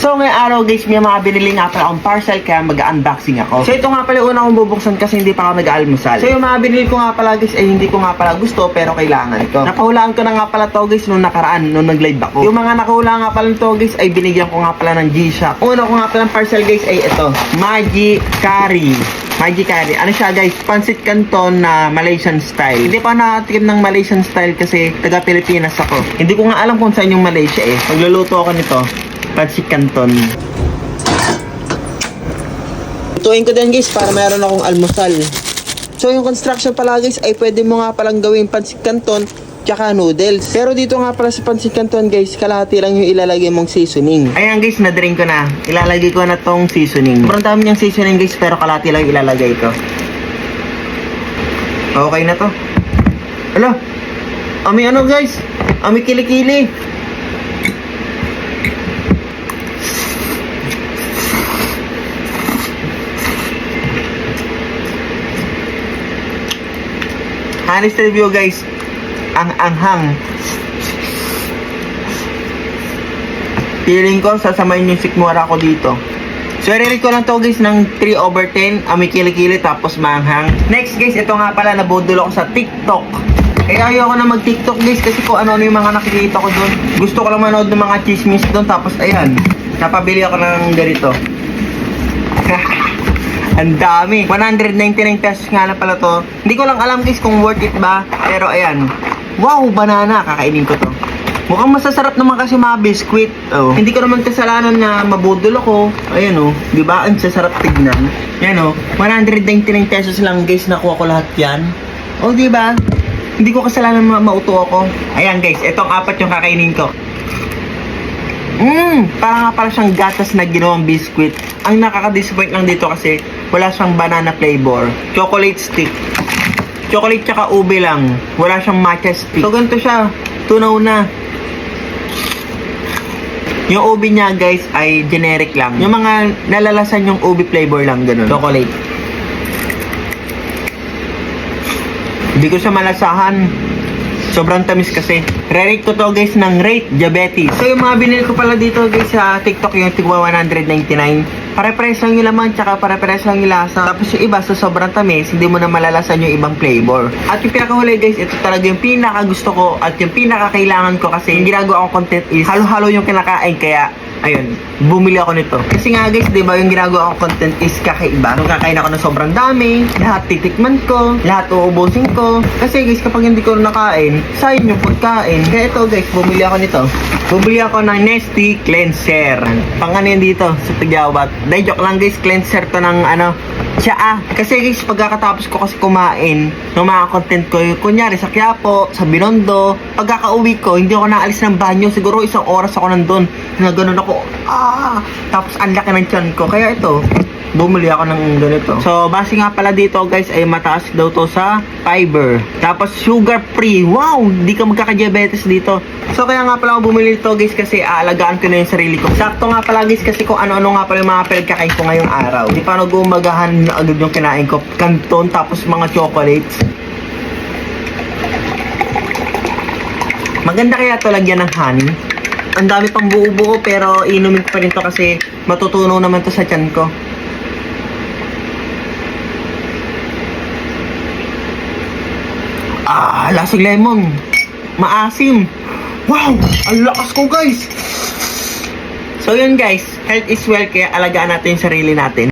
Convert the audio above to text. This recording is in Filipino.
So ngayong araw guys, may mga binili nga pala akong parcel kaya mag-unboxing ako. So ito nga pala una kong bubuksan kasi hindi pa ako nag-almusal. So yung mga binili ko nga pala guys ay hindi ko nga pala gusto pero kailangan ko. Nakahulaan ko na nga pala to guys nung nakaraan nung nag-live ako. Yung mga nakahulaan nga pala to guys ay binigyan ko nga pala ng G-Shock. Una ko nga pala ng parcel guys ay ito, Magic Curry. Magic Curry. Ano siya guys? Pansit Canton na Malaysian style. Hindi pa nakatikim ng Malaysian style kasi taga Pilipinas ako. Hindi ko nga alam kung saan yung Malaysia eh. Magluluto ako nito. Pansit Canton. Tutuin ko din guys para meron akong almusal. So yung construction pala guys ay pwede mo nga palang gawin pansit canton tsaka noodles. Pero dito nga pala sa pansit canton guys, kalahati lang yung ilalagay mong seasoning. Ayan guys, na-drink ko na. Ilalagay ko na tong seasoning. Sobrang dami niyang seasoning guys, pero kalahati lang ilalagay ko. Okay na to. Alo, ami ano guys? Ami kilikili. Honest review guys, ang anghang. Feeling ko sasamayin yung sikmura ko dito. So, i-rate ko lang to guys ng 3 over 10. Ami kilikili tapos manghang. Next guys, ito nga pala nabudol ako sa TikTok. Kaya ayoko na mag-TikTok guys kasi kung ano-ano yung mga nakikita ko doon. Gusto ko lang manood ng mga chismis doon tapos ayan, napabili ako ng ganito. Ang dami. 199 pesos nga na pala to. Hindi ko lang alam guys kung worth it ba. Pero ayan. Wow, banana. Kakainin ko to. Mukhang masasarap naman kasi mga biskwit. Oh. Hindi ko naman kasalanan na mabudol ako. Ayan oh. Di ba? Ang sasarap tignan. Yan oh. 199 pesos lang guys. Nakuha ko lahat yan. Oh, di ba? Hindi ko kasalanan na mauto ako. Ayan guys. Itong apat yung kakainin ko. Mmm, parang nga pala siyang gatas na ginawang biscuit. Ang nakaka-disappoint lang dito kasi wala siyang banana flavor. Chocolate stick. Chocolate tsaka ube lang. Wala siyang matcha stick. So ganito siya. Tunaw na. Yung ube niya guys ay generic lang. Yung mga nalalasan yung ube flavor lang ganun. Chocolate. Hindi ko siya malasahan. Sobrang tamis kasi. Re-rate ko to guys ng rate diabetes. So yung mga binili ko pala dito guys sa TikTok yung tigwa 199. Pare-pares lang yung laman tsaka pare-pares lang yung lasa. Tapos yung iba sa sobrang tamis, hindi mo na malalasan yung ibang flavor. At yung pinakahuli guys, ito talaga yung pinaka gusto ko at yung pinaka kailangan ko kasi yung ginagawa kong content is halo-halo yung kinakain kaya ayun, bumili ako nito. Kasi nga guys, di ba yung ginagawa kong content is kakaiba. Nung kakain ako ng sobrang dami, lahat titikman ko, lahat uubusin ko. Kasi guys, kapag hindi ko nakain, sayang yung pagkain. Kaya ito guys, bumili ako nito. Bumili ako ng Nesty Cleanser. Pang ano dito sa Tigyawat. Dahil joke lang guys, cleanser to ng ano, tsaa. Kasi guys, pagkakatapos ko kasi kumain ng mga content ko, kunyari sa Quiapo, sa Binondo, pagkakauwi ko, hindi ako naalis ng banyo. Siguro isang oras ako nandun. Na ganun ako, ah! Tapos ang laki ng tiyan ko. Kaya ito, bumili ako ng ganito. So, base nga pala dito guys, ay mataas daw to sa fiber. Tapos sugar free. Wow! Di ka magkaka-diabetes dito. So, kaya nga pala ako bumili ito guys kasi aalagaan ko na yung sarili ko. Sakto nga pala guys kasi kung ano-ano nga pala yung mga pinagkakain ko ngayong araw. Di pa nag-umagahan na agad yung kinain ko. Kanton tapos mga chocolates. Maganda kaya to lagyan ng honey. Ang dami pang buo-buo pero inumin pa rin to kasi matutunaw naman to sa tiyan ko. Ah, lasing lemon. Maasim. Wow! Ang lakas ko, guys! So yun guys, health is wealth kaya alagaan natin yung sarili natin.